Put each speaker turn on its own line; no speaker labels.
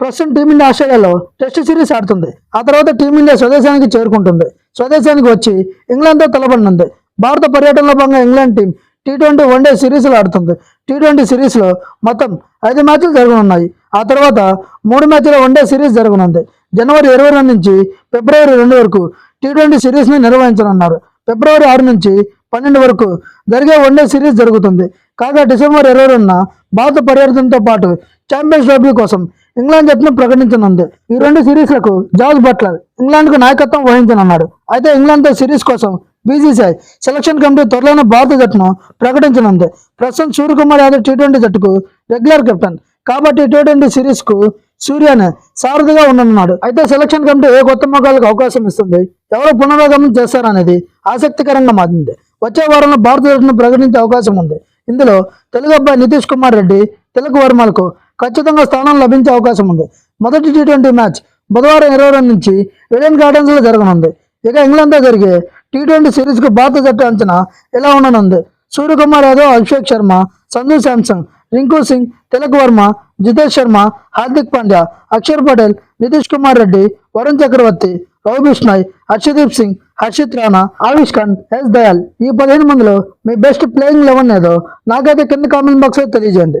ప్రస్తుతం టీమిండియా ఆస్ట్రేలియాలో test series ఆడుతుంది. ఆ తర్వాత టీమిండియా స్వదేశానికి చేరుకుంటుంది. స్వదేశానికి వచ్చి ఇంగ్లాండ్తో తలపడనుంది. భారత పర్యటనలో భాగంగా England team T twenty one day సిరీస్లో ఆడుతుంది. టీ ట్వంటీ సిరీస్లో మొత్తం ఐదు మ్యాచ్లు జరగనున్నాయి. ఆ తర్వాత మూడు మ్యాచ్ల వన్డే సిరీస్ జరగనుంది. జనవరి ఇరవై రెండు నుంచి ఫిబ్రవరి రెండు వరకు టీ ట్వంటీ సిరీస్ని నిర్వహించనున్నారు. ఫిబ్రవరి ఆరు నుంచి పన్నెండు వరకు జరిగే వన్డే సిరీస్ జరుగుతుంది. కాగా డిసెంబర్ ఇరవై రెండున భారత పర్యటనతో పాటు ఛాంపియన్స్ ట్రోఫీ కోసం ఇంగ్లాండ్ జట్టును ప్రకటించనుంది. ఈ రెండు సిరీస్లకు జార్జ్ బట్లర్ ఇంగ్లాండ్కు నాయకత్వం వహించనున్నాడు. అయితే ఇంగ్లాండ్తో సిరీస్ కోసం బీసీసీఐ సెలక్షన్ కమిటీ త్వరలోనే భారత జట్టును ప్రకటించనుంది. ప్రస్తుతం సూర్యకుమార్ యాదవ్ టీ ట్వంటీ జట్టుకు రెగ్యులర్ కెప్టెన్ కాబట్టి టీ ట్వంటీ సిరీస్కు సూర్యనే సారథిగా ఉండనున్నాడు. అయితే సెలక్షన్ కమిటీ ఏ కొత్త మొగాలకు అవకాశం ఇస్తుంది? ఎవరు పునరాగమనం చేస్తారనేది ఆసక్తికరంగా మారింది. వచ్చే వారంలో భారత జట్టును ప్రకటించే అవకాశం ఉంది. ఇందులో తెలుగు అబ్బాయి నితీష్ కుమార్ రెడ్డి తెలుగు వర్మలకు ఖచ్చితంగా స్థానం లభించే అవకాశం ఉంది. మొదటి టీ ట్వంటీ మ్యాచ్ బుధవారం ఇరవై రెండు నుంచి ఈడెన్ గార్డెన్స్ జరగనుంది. ఇక ఇంగ్లాండ్తో జరిగే టీ ట్వంటీ సిరీస్కు భారత జట్టు అంచనా ఇలా ఉండనుంది? సూర్యకుమార్ యాదవ్ అభిషేక్ శర్మ సంజు శాంసంగ్ రింకు సింగ్ తిలక్ వర్మ జితేష్ శర్మ హార్దిక్ పాండ్యా అక్షర్ పటేల్ నితీష్ కుమార్ రెడ్డి వరుణ్ చక్రవర్తి రవి బిష్నాయ్ హర్షదీప్ సింగ్ హర్షిత్ రాణా ఆవిష్ ఖాన్ ఎస్ దయాల్ ఈ పదిహేను మందిలో మీ బెస్ట్ ప్లేయింగ్ లెవెన్ ఏదో నాకైతే కింద కామెంట్ బాక్స్లో తెలియజేయండి.